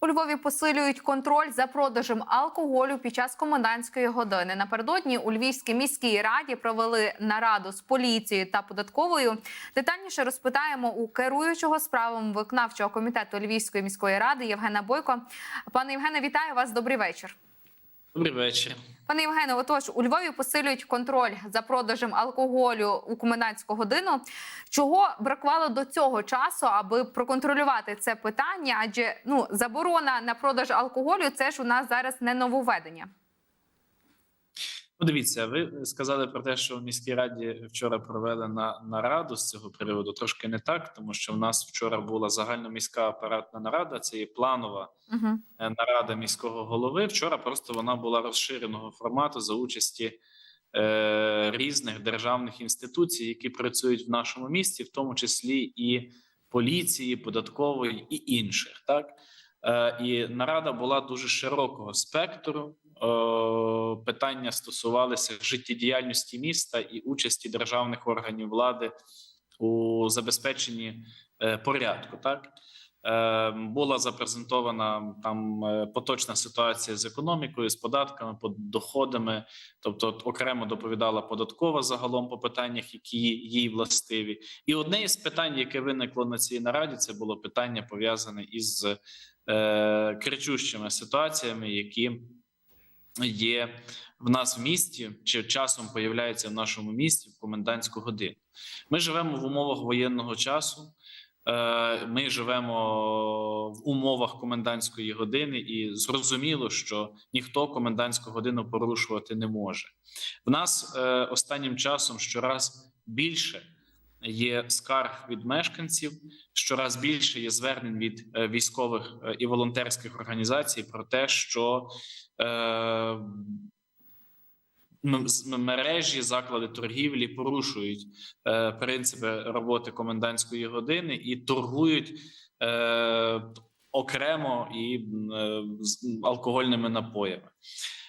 У Львові посилюють контроль за продажем алкоголю під час комендантської години. Напередодні у Львівській міській раді провели нараду з поліцією та податковою. Детальніше розпитаємо у керуючого справами виконавчого комітету Львівської міської ради Євгена Бойко. Пане Євгене, вітаю вас. Добрий вечір. Добрий вечір. Пане Євгене, отож у Львові посилюють контроль за продажем алкоголю у комендантську годину. Чого бракувало до цього часу, аби проконтролювати це питання? Адже ну заборона на продаж алкоголю це ж у нас зараз не нововведення. Ну, дивіться, ви сказали про те, що в міській раді вчора провели на нараду з цього приводу. Трошки не так, тому що в нас вчора була загальноміська апаратна нарада. Це є планова Угу. е, нарада міського голови. Вчора просто вона була розширеного формату за участі е, різних державних інституцій, які працюють в нашому місті, в тому числі і поліції, податкової і інших. Так е, і нарада була дуже широкого спектру. Е, питання стосувалися життєдіяльності міста і участі державних органів влади у забезпеченні е, порядку. Так Е, була запрезентована там поточна ситуація з економікою, з податками, по доходами. Тобто, окремо доповідала податкова загалом по питаннях, які їй властиві. І одне із питань, яке виникло на цій нараді, це було питання пов'язане із е, кричущими ситуаціями, які є в нас в місті, чи часом появляються в нашому місті в комендантську годину. Ми живемо в умовах воєнного часу. Е, Ми живемо в умовах комендантської години, і зрозуміло, що ніхто комендантську годину порушувати не може. В нас е, останнім часом щораз більше є скарг від мешканців, щораз більше є звернень від е, військових е, і волонтерських організацій про те, що е, мережі заклади торгівлі порушують е, принципи роботи комендантської години і торгують е, окремо і е, з алкогольними напоями.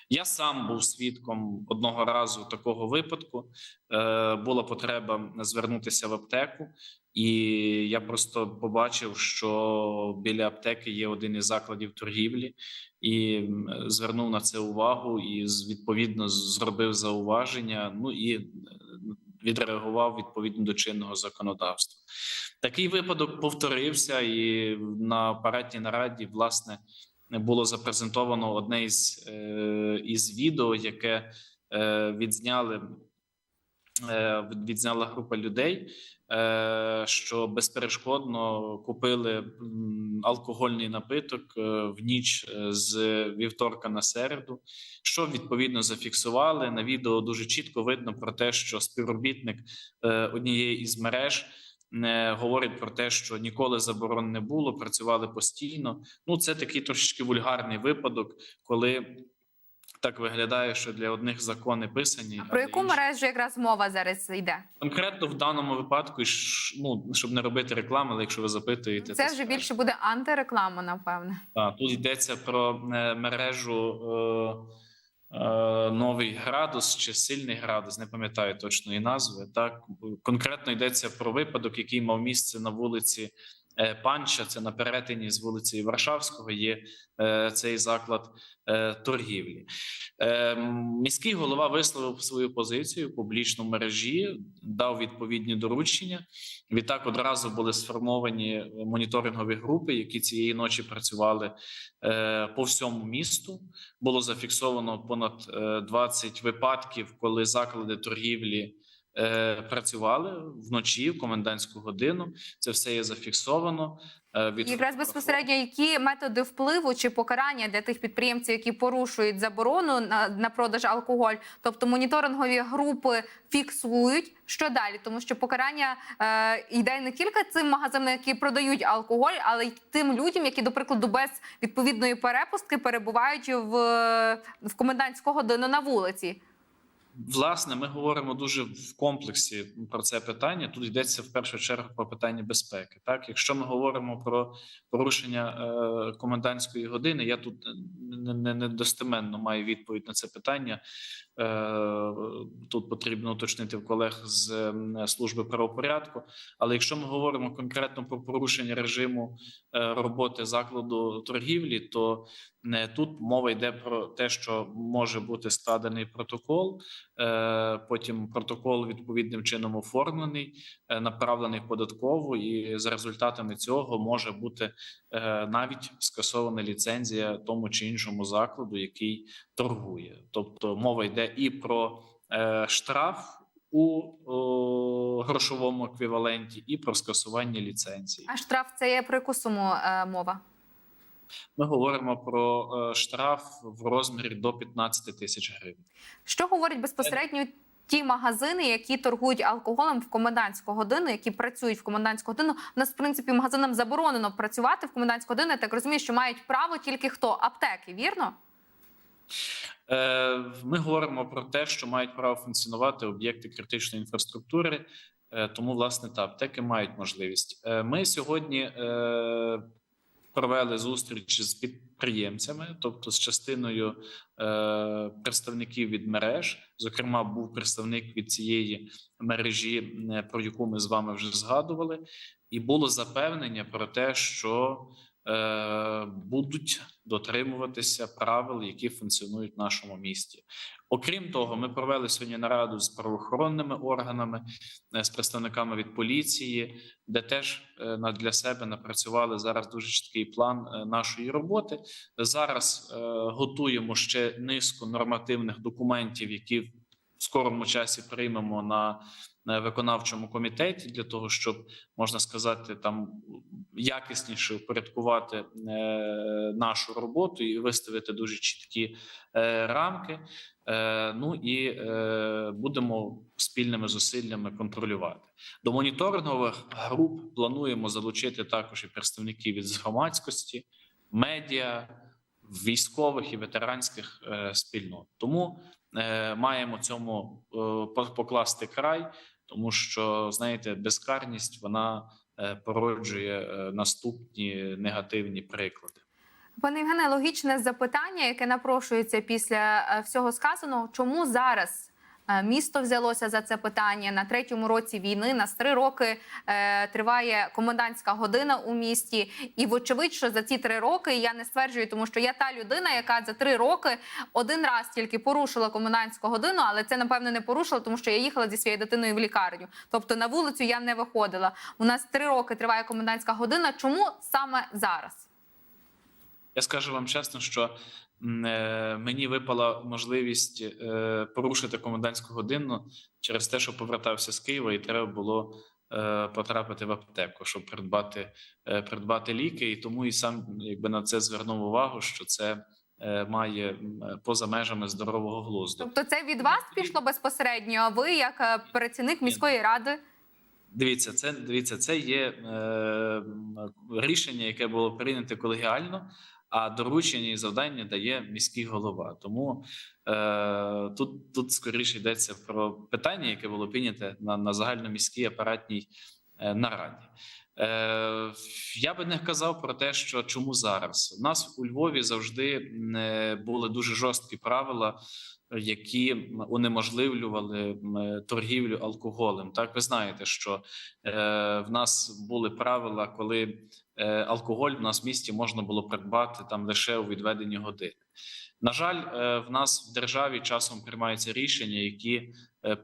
Я сам був свідком одного разу такого випадку. Е, була потреба звернутися в аптеку, і я просто побачив, що біля аптеки є один із закладів торгівлі, і звернув на це увагу, і відповідно зробив зауваження. Ну і е, відреагував відповідно до чинного законодавства. Такий випадок повторився, і на апаратній нараді власне було запрезентовано одне із, е, із відео, яке е, відзняли. е, Відзняла група людей, що безперешкодно купили алкогольний напиток в ніч з вівторка на середу, що відповідно зафіксували на відео. Дуже чітко видно про те, що співробітник однієї із мереж говорить про те, що ніколи заборон не було, працювали постійно. Ну, це такий трошечки вульгарний випадок, коли так виглядає, що для одних закони писані. а Про яку інших- мережу якраз мова зараз йде? конкретно в даному випадку, ну щоб не робити реклами, але якщо ви запитуєте, Це вже скажу. більше буде антиреклама, напевне. Так, тут йдеться про е, мережу е, новий градус чи сильний градус, не пам'ятаю точної назви. Так конкретно йдеться про випадок, який мав місце на вулиці е, Панча. Це на перетині з вулиці Варшавського. Є е, цей заклад е, торгівлі. Е, міський голова висловив свою позицію публічно в мережі, дав відповідні доручення. Відтак одразу були сформовані моніторингові групи, які цієї ночі працювали е, по всьому місту. Було зафіксовано понад е, 20 випадків, коли заклади торгівлі е, працювали вночі в комендантську годину. Це все є зафіксовано. Е, від Якраз безпосередньо які методи впливу чи покарання для тих підприємців, які порушують заборону на, на продаж алкоголь, тобто моніторингові групи фіксують, що далі, тому що покарання е, йде не тільки цим магазинам, які продають алкоголь, але й тим людям, які, до прикладу, без відповідної перепустки перебувають в, в комендантську годину на вулиці. Власне, ми говоримо дуже в комплексі про це питання. Тут йдеться в першу чергу про питання безпеки. Так, якщо ми говоримо про порушення е, комендантської години, я тут не- не- недостеменно маю відповідь на це питання. Е, Тут потрібно уточнити в колег з служби правопорядку. Але якщо ми говоримо конкретно про порушення режиму е, роботи закладу торгівлі, то не тут мова йде про те, що може бути складений протокол. е, Потім протокол відповідним чином оформлений, направлений в податкову, і за результатами цього може бути навіть скасована ліцензія тому чи іншому закладу, який торгує. Тобто мова йде і про е, штраф у о, грошовому еквіваленті, і про скасування ліцензії. А штраф це є про яку суму е, мова? Ми говоримо про е, штраф в розмірі до 15 тисяч гривень. Що говорить безпосередньо ті магазини, які торгують алкоголем в комендантську годину, які працюють в комендантську годину? У нас в принципі магазинам заборонено працювати в комендантську годину. Так розумію, що мають право тільки хто аптеки, вірно? Е, Ми говоримо про те, що мають право функціонувати об'єкти критичної інфраструктури. е, Тому, власне, та аптеки мають можливість. Е, Ми сьогодні провели зустріч з підприємцями, тобто з частиною е, представників від мереж. Зокрема, був представник від цієї мережі, е, про яку ми з вами вже згадували, і було запевнення про те, що будуть дотримуватися правил, які функціонують в нашому місті. Окрім того, ми провели сьогодні нараду з правоохоронними органами, е, з представниками від поліції, де теж е, для себе напрацювали зараз дуже чіткий план е, нашої роботи. Зараз е, готуємо ще низку нормативних документів, які в скорому часі приймемо на виконавчому комітеті для того, щоб можна сказати, там якісніше упорядкувати е, нашу роботу і виставити дуже чіткі е, рамки. Е, ну і будемо спільними зусиллями контролювати. До моніторингових груп плануємо залучити також і представників від громадськості, медіа, військових і ветеранських спільнот. Тому маємо цьому покласти край, тому що знаєте, безкарність вона е, породжує е, наступні негативні приклади. Пане Євгене, логічне запитання, яке напрошується після е, всього сказаного, чому зараз місто взялося за це питання на третьому році війни? Нас три роки е, триває комендантська година у місті, і вочевидь, що за ці три роки я не стверджую, тому що я та людина, яка за три роки один раз тільки порушила комендантську годину, але це напевно не порушила, тому що я їхала зі своєю дитиною в лікарню. Тобто на вулицю я не виходила. У нас три роки триває комендантська година. Чому саме зараз? Я скажу вам чесно, що е, мені випала можливість е, порушити комендантську годину через те, що повертався з Києва, і треба було е, потрапити в аптеку, щоб придбати, е, придбати ліки. І тому і сам якби на це звернув увагу, що це е, має поза межами здорового глузду. Тобто, це від вас пішло безпосередньо. А ви, як е, працівник міської ради, Дивіться, це дивіться, це є е, рішення, яке було прийнято колегіально, а доручення і завдання дає міський голова. Тому е, тут, тут скоріше йдеться про питання, яке було прийнято на, на загальноміській апаратній е, нараді. Е, я би не казав про те, що чому зараз у нас у Львові завжди е, були дуже жорсткі правила які унеможливлювали торгівлю алкоголем. Так, ви знаєте, що е, в нас були правила, коли е, алкоголь в нас в місті можна було придбати там лише у відведені години. На жаль, е, в нас в державі часом приймаються рішення, які е,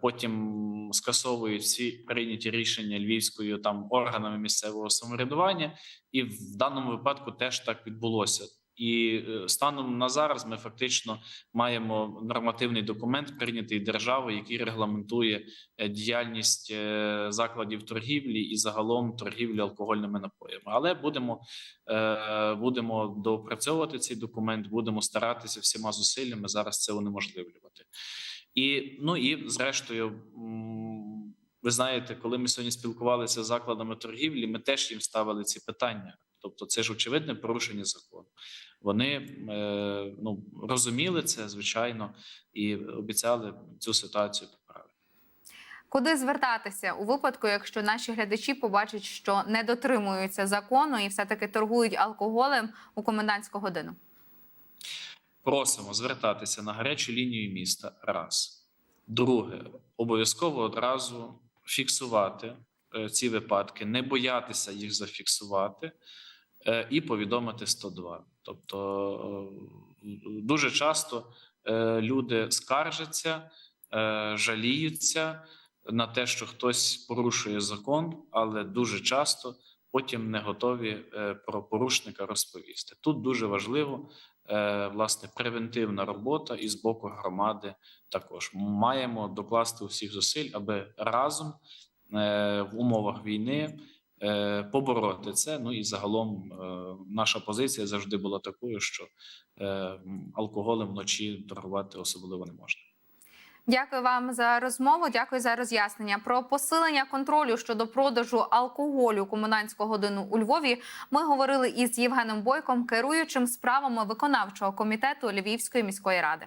потім скасовують всі прийняті рішення львівською там органами місцевого самоврядування, і в даному випадку теж так відбулося. І е, станом на зараз ми фактично маємо нормативний документ, прийнятий державою, який регламентує е, діяльність е, закладів торгівлі і загалом торгівлі алкогольними напоями. Але будемо, е, будемо доопрацьовувати цей документ, будемо старатися всіма зусиллями зараз це унеможливлювати. І ну і зрештою. Ви знаєте, коли ми сьогодні спілкувалися з закладами торгівлі, ми теж їм ставили ці питання. Тобто, це ж очевидне порушення закону. Вони е, ну розуміли це звичайно і обіцяли цю ситуацію поправити. куди звертатися у випадку, якщо наші глядачі побачать, що не дотримуються закону і все таки торгують алкоголем у комендантську годину? Просимо звертатися на гарячу лінію міста. Раз. Друге, обов'язково одразу фіксувати е, ці випадки, не боятися їх зафіксувати е, і повідомити 102. Тобто е, дуже часто люди скаржаться, жаліються на те, що хтось порушує закон, але дуже часто потім не готові про порушника розповісти. Тут дуже важливо власне превентивна робота і з боку громади також маємо докласти усіх зусиль, аби разом е, в умовах війни е, побороти це. Ну і загалом е, наша позиція завжди була такою, що е, алкоголем вночі торгувати особливо не можна. Дякую вам за розмову. Дякую за роз'яснення. Про посилення контролю щодо продажу алкоголю комунанського годину у Львові. Ми говорили із Євгеном Бойком, керуючим справами виконавчого комітету Львівської міської ради.